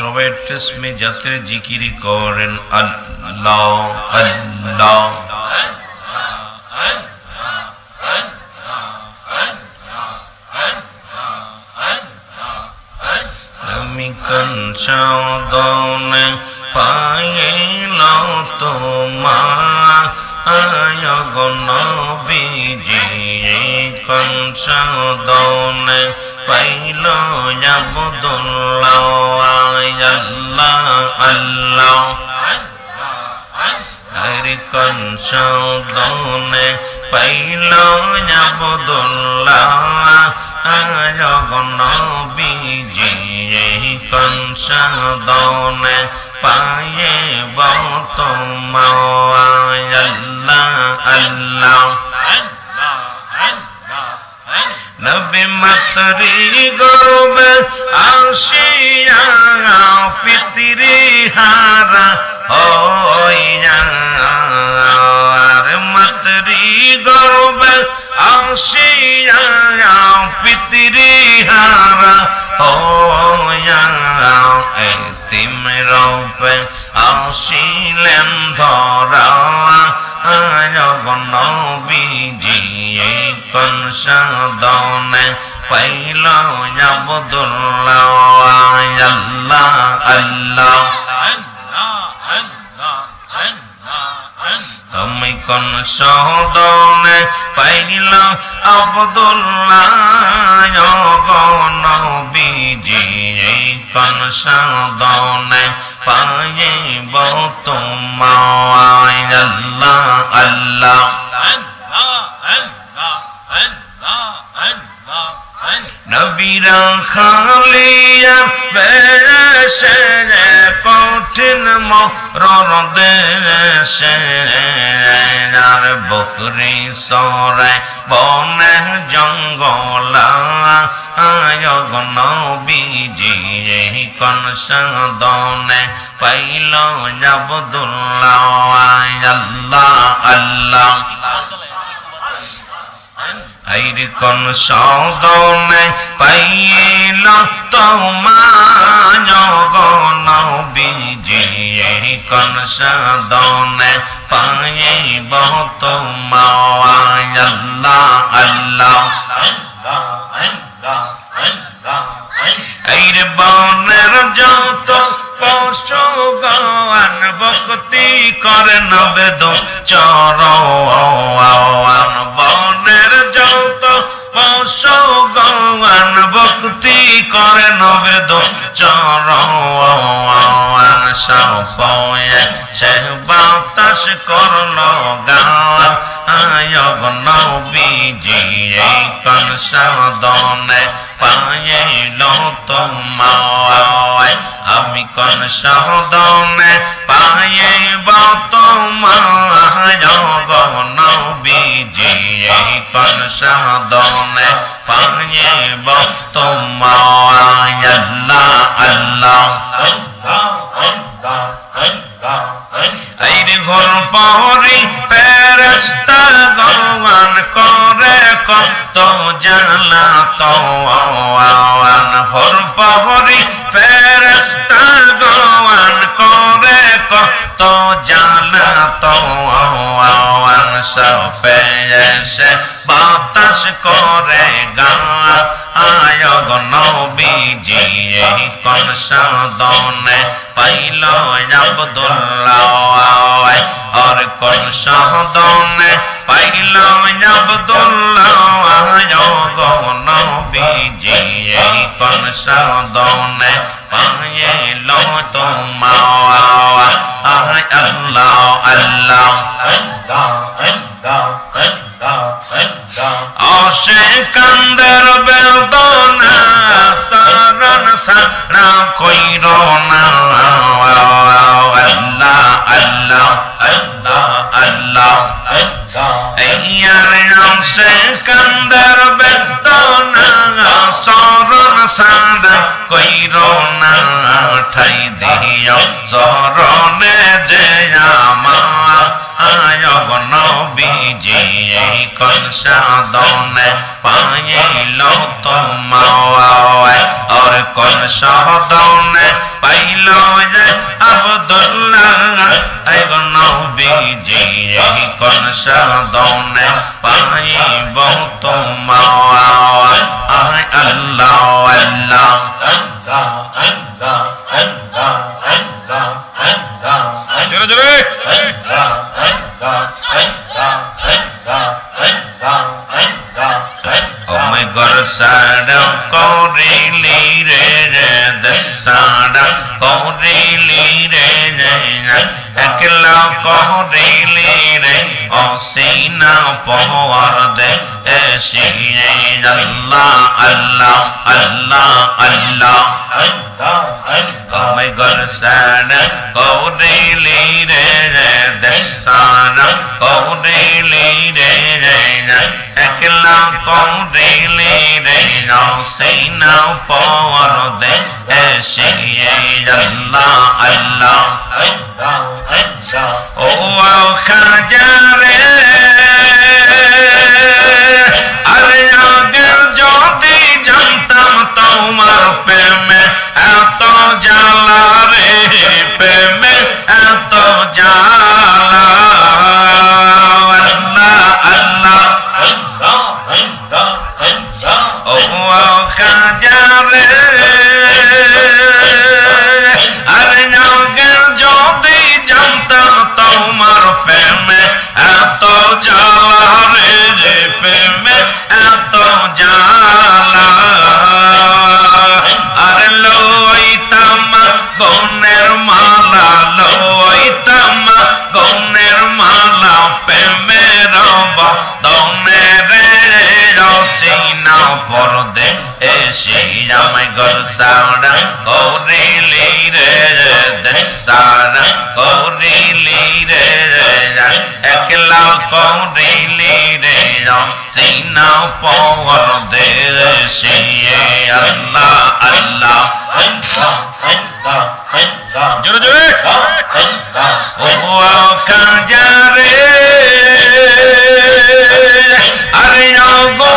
সবাই টেসমে যাত্রে জিকিরি করেন আল্লাহ আল্লাহ। আমি কঞ্চদনে পাইল তোমার নবীজি পাইল আবদুল্লাহ। আল্লাহ কঞ্চদনে পাইল আবদুল্লাহ নবীজি কঞ্চদনে পায়ে বতমায় আল্লাহ আল্লাহ নবী মাতরি গর্বে আসিয়া হারা হইয়ার মাতরি গর্বে আসিয়া ফিতরি হারা হইয়া এতিম রূপে আসিলেন ধরা। নবীজি কনসাদনে পাইল আবদুল্লাহ আল্লাহ আল্লাহ তুমি কোন সহদনে পাইল আবদুল্লাহ নবীজি কোন সহদনে পাইব তোমায় আল্লাহ আল্লাহ। নবীরা খালিয়া বেশে কঠিন মরণ দেশে আর বকরি সরে বনে জঙ্গলা আয়গ নবীজি কন সদনে পাইল আবদুল্লাহ। আল্লাহ আল্লাহ। আইর কোন সদনে পাইল তোমাবীজি কোন সদনে পাইব তোমায় আল্লাহ আল্লাহ আইর বনের যত পশু ভক্তি করে নবেদ চরণ বনের যত পশু গান ভক্তি করে নবেদ চরণ সপয়ে সে বাতাস করল গান আয়গ নবীজি কন সাদনে পাইল তোমায়। আমি কন সাদনে পাইব তোমায়। নবীজি কন সাদনে পাইব তোমায়। আইরে ঘর পহরি পেরস্তা গওয়ান করে কত জানা তো আওয়ান হর পহরি ফেরস্তা গওয়ান করে কত জানা তো আওয়ান সফে এসে বাতাস করে গা। আয়গ নবীজি কোন সাদনে পাইল আবদুল্লাহ। আর কোন সাদনে পাইল আবদুল্লাহ। নবীজি কোন সাদনে পাইল তোমার আল্লাহ আল্লাহ। অশে কান্দের বেদনা সারা কইর না। আল্লাহ আল্লাহ আল্লাহ আল্লাহ অশে কান্দের বেদনা শরণ সারা কইর না। ঠাই দিও শরণে যে আমার আয়ব নবীজি কোন সাদনে পাইল তোমায়। সকল সহদনে পাইল যে আবদুল্লাহ। এবং নবীজি সকল সহদনে পাইব তোমার আয় আল্লাহ আল্লাহ। Upside down, calling, leading. সাড়া করিলি দসাড়া করিলি রে একলা করিলি রে, অসিনা পহর দে এসি আল্লাহ আল্লাহ আল্লাহ আল্লাহ। ওমে গর সাড়া করিলি রে দসাড়া করিলি রে একলা করিলি রে রসিনা পর দে। এসে আল্লাহ আল্লাহ ও খাজা রে রসিনা পর দে এসে আমায় গর সাউন্ড করিলি রে দসানা করিলি রে একলা করিলি রে রসিনা পর দে এসে আল্লাহ আল্লাহ জোরে জোরে। ও কাজা আরে আগুনে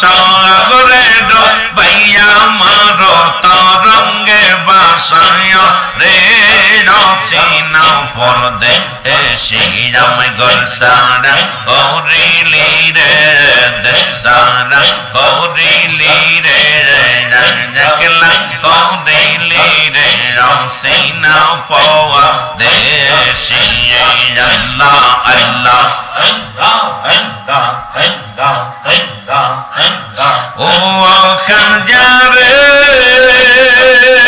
সাগরে ডোবাইয়া মারো তরঙ্গে বাসায় রে রসিনা পর দে এসে রাম গরসানা করিলি রে দসানা করিলি রে জগলা করিলি রে রসিনা পওয়া দে এসে আল্লাহ আল্লাহ ও খাজারে আগে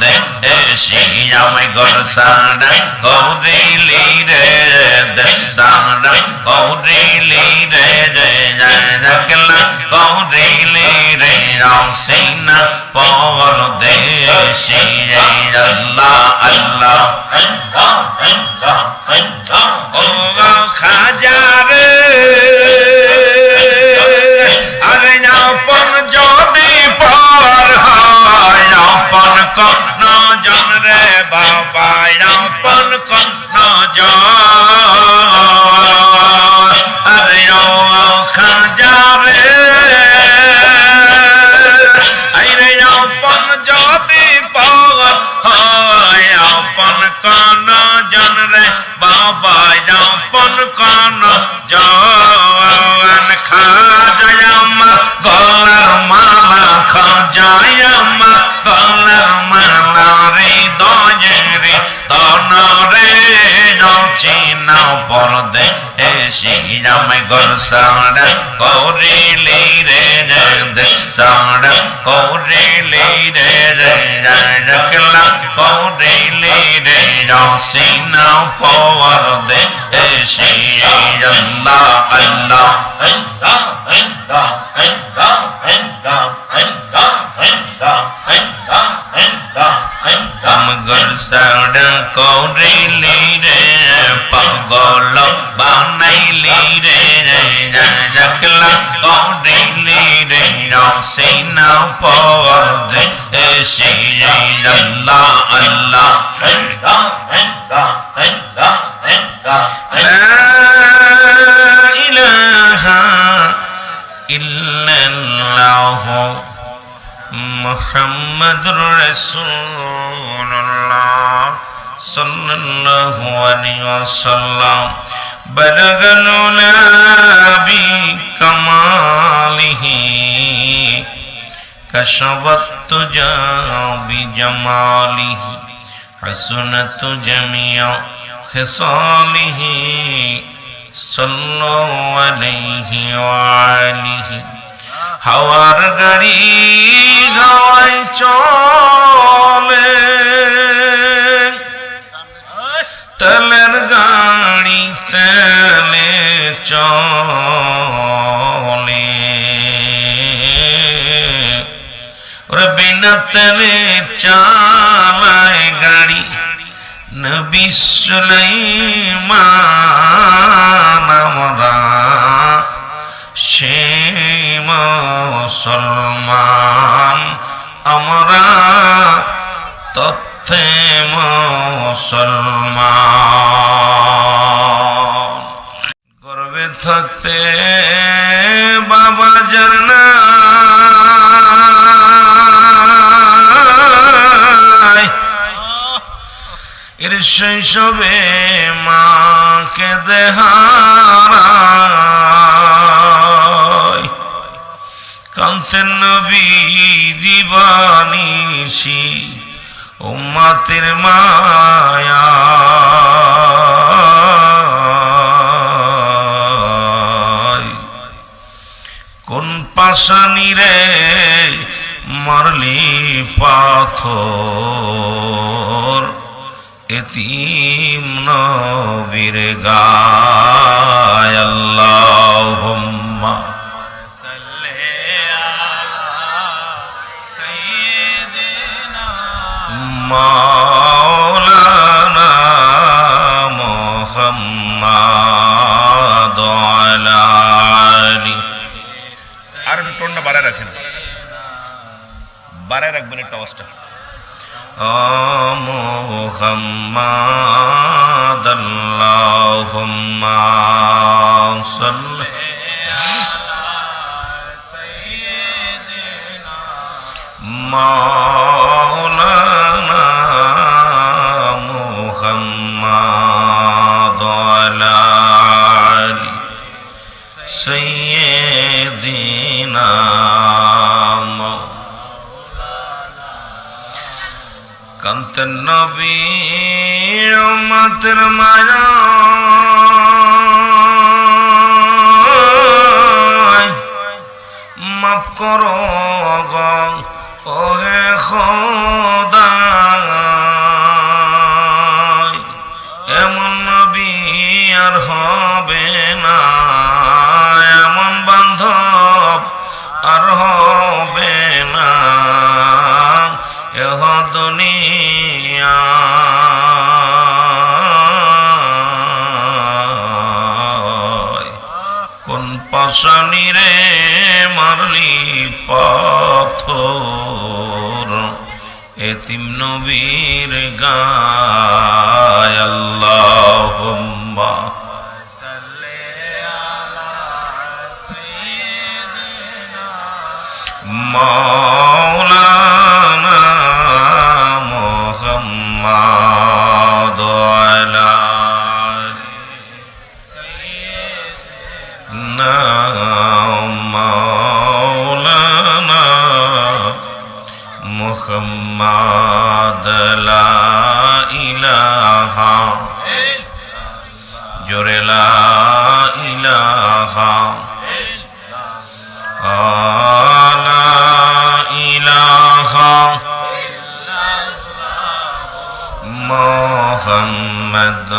দে এসে আমায় গরসানা কৌরিলি রে দসানা কৌরিলি রে রে রাখলা কৌরিলি রে রচিনা পর দে এসে আল্লাহ আল্লাহ। ও খাজা রে আরে আপন কন জন খাজায় আমার গলার মালা খাজায় আমার গলার মালা রে দয়ে তন রে নচিনা পর দে এসে আমায় গর সাড়া করিলি রে, সাড়া করিলি রে রাখলা করিলি রে রসিনা পর দে এসে আল্লাহ আল্লাহ মগর সাড় করিলি রে পাগল বানাইলি রে রাখলা করিলি রে রসিনা পদ এসে আল্লাহ আল্লাহ لا إله إلا الله محمد رسول الله صلى الله عليه وسلم بلغ العلا بكماله كشف التجا بجماله حسنت جميع خصاله صلوا عليه وآله হাওয়ার গাড়ি হাওয়ায় চলে। তেলের গাড়ি তেলে চলে। ওরে বিনা তেলে চালায় গাড়ি, নবী সুলাইমান আমরা। সে মুসলমান আমরা তথ্যে মুসলমান। গর্বে থাকতে বাবা জানা এর শৈশবে মাকে দেহারায় দিবানিসি উম্মাতের মায়া। কোন পাশানি রে মারলি পাথর? এতিম নবীর গায় আল্লাহুম্মা মাওলানা মুহাম্মাদ আলা আলি আর একটু টোনটা বাড়ায় রাখেন বাড়ায় রাখবেন একটা অবস্থা محمد اللهم صل مولانا কান্তের নবী মাতের মায়া মাফ করো গে খোদা। দুনিয়া। কোন পাশানি রে মারলি পাথর এতিম নবীর গায় আল্লাহুম্মা محمد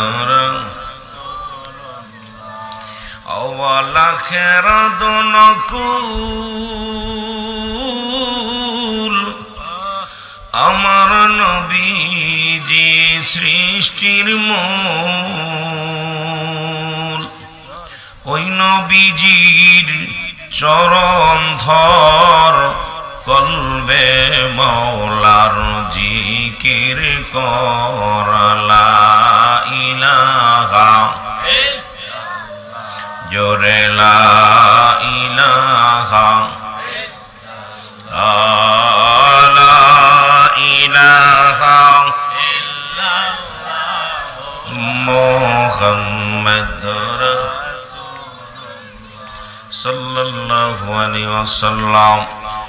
والآخرة نقول আমার নবীজি সৃষ্টির মূল ওই নবীজির চরণ ধর কলবে মৌলার জিকির করলা ইলাহা। জোরে লা ইলাহা। মোহাম্মদ সাল্লাল্লাহু আলাইহি ওয়াসাল্লাম।